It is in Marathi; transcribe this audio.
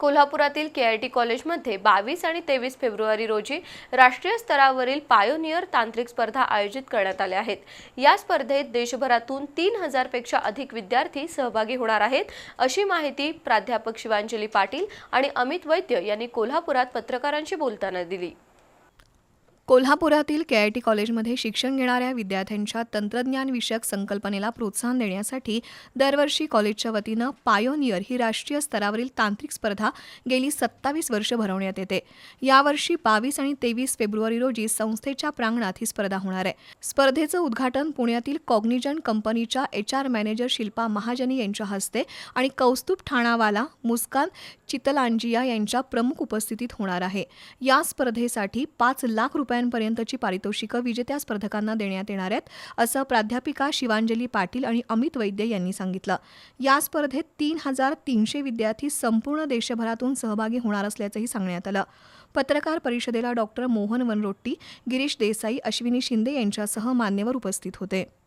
कोल्हापुरातील के आय टी कॉलेजमध्ये बावीस आणि तेवीस फेब्रुवारी रोजी राष्ट्रीय स्तरावरील पायोनियर तांत्रिक स्पर्धा आयोजित करण्यात आल्या आहेत. या स्पर्धेत देशभरातून तीन हजारपेक्षा अधिक विद्यार्थी सहभागी होणार आहेत अशी माहिती प्राध्यापक शिवांजली पाटील आणि अमित वैद्य यांनी कोल्हापुरात पत्रकारांशी बोलताना दिली. कोल्हापुरातील के आय टी कॉलेजमध्ये शिक्षण घेणाऱ्या विद्यार्थ्यांच्या तंत्रज्ञानविषयक संकल्पनेला प्रोत्साहन देण्यासाठी दरवर्षी कॉलेजच्या वतीनं पायोनियर ही राष्ट्रीय स्तरावरील तांत्रिक स्पर्धा गेली सत्तावीस वर्ष भरवण्यात येते. यावर्षी बावीस आणि तेवीस फेब्रुवारी रोजी संस्थेच्या प्रांगणात ही स्पर्धा होणार आहे. स्पर्धेचं उद्घाटन पुण्यातील कॉग्निजन कंपनीच्या एच आर मॅनेजर शिल्पा महाजनी यांच्या हस्ते आणि कौस्तुभ ठाणावाला मुस्कान चितलांजिया यांच्या प्रमुख उपस्थितीत होणार आहे. या स्पर्धेसाठी पाच लाख रुपये रुपयांपर्यंतची पारितोषिकं विजेत्या स्पर्धकांना देण्यात येणार आहेत असं प्राध्यापिका शिवांजली पाटील आणि अमित वैद्य यांनी सांगितलं. या स्पर्धेत तीन हजार तीनशे विद्यार्थी संपूर्ण देशभरातून सहभागी होणार असल्याचंही सांगण्यात आलं. पत्रकार परिषदेला डॉक्टर मोहन वनरोट्टी गिरीश देसाई अश्विनी शिंदे यांच्यासह मान्यवर उपस्थित होते.